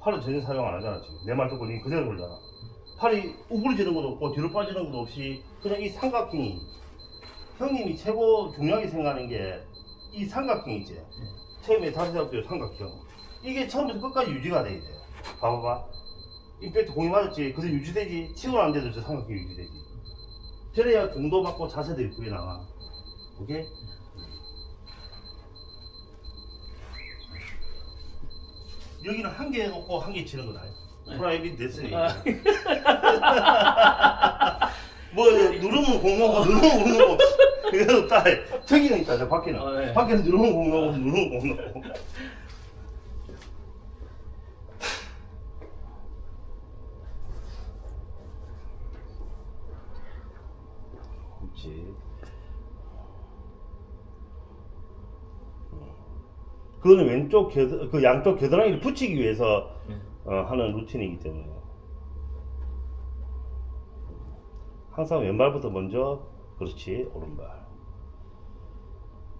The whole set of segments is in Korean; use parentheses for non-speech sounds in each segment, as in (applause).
팔을 전혀 사용 안 하잖아 지금. 내 말 듣고 니 그대로 그러잖아. 팔이 우그러지는 것도 없고 뒤로 빠지는 것도 없이 그냥 이 삼각형이 형님이 최고 중요하게 생각하는 게 이 삼각형 있지? 처음에 다시 잡을 삼각형. 이게 처음부터 끝까지 유지가 돼야 돼. 봐봐봐. 임팩트 공이 맞았지? 그래서 유지되지? 치고 나는데도 저 삼각형이 유지되지. 저래야 공도 맞고 자세도 예쁘게 나와. 오케이? 여기는 한개 놓고 한 개 치는 거다. 프라이빗 됐으니. 아. (laughs) 뭐 누르면 공 나오고 누르면 공 나오고 그게 없다. 저기는 있다. 저 밖에는. 어, 네. 밖에는 누르면 공 나오고 누르면 공 나오고. 그렇지. 그거는 왼쪽 겨드, 그 양쪽 겨드랑이를 붙이기 위해서 네. 어, 하는 루틴이기 때문에. 항상 왼발부터 먼저 그렇지 오른발.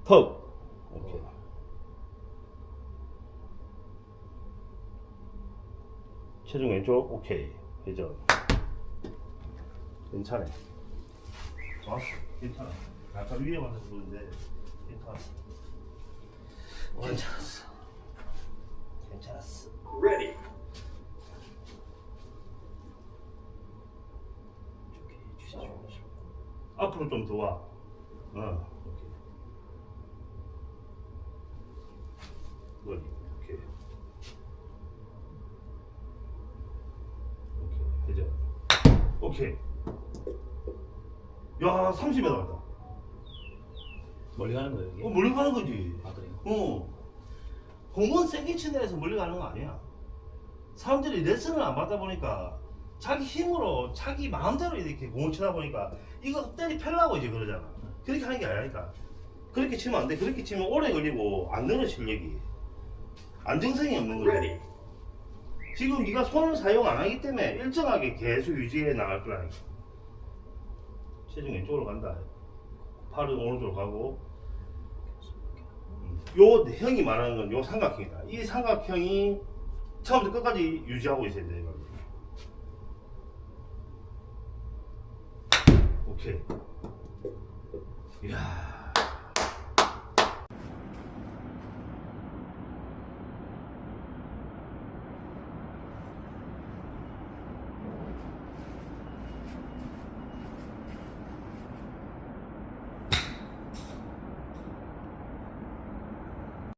턱! 오케이 체중 왼쪽 오케이. 회전. 괜찮아. 좋았어. 괜찮아. 약간 위에 맞아서 그런데 괜찮았어 괜찮았어 괜찮았어 Ready. 앞으로 좀 더 와. 어. 머리. 오케이, 회전. 오케이. 야, 30m 갔다. 멀리 가는 거예요 여기? 어, 멀리 가는 거지. 아? 어. 공은 세게 치는 데서 멀리 가는 거 아니야. 사람들이 레슨을 안 받다 보니까 자기 힘으로 자기 마음대로 이렇게 공을 치다 보니까 이거 때리 펴려고 이제 그러잖아. 그렇게 하는 게 아니니까. 그렇게 치면 안 돼. 그렇게 치면 오래 걸리고 안 늘어 실력이. 안정성이 없는. Ready. 지금 네가 손을 사용 안 하기 때문에 일정하게 계속 유지해 나갈 거라니까. 체중 왼쪽으로 간다. 팔은 오른쪽으로 가고. 음, 요 형이 말하는 건 요 삼각형이다. 이 삼각형이 처음부터 끝까지 유지하고 있어야 돼. 오케이. 이야.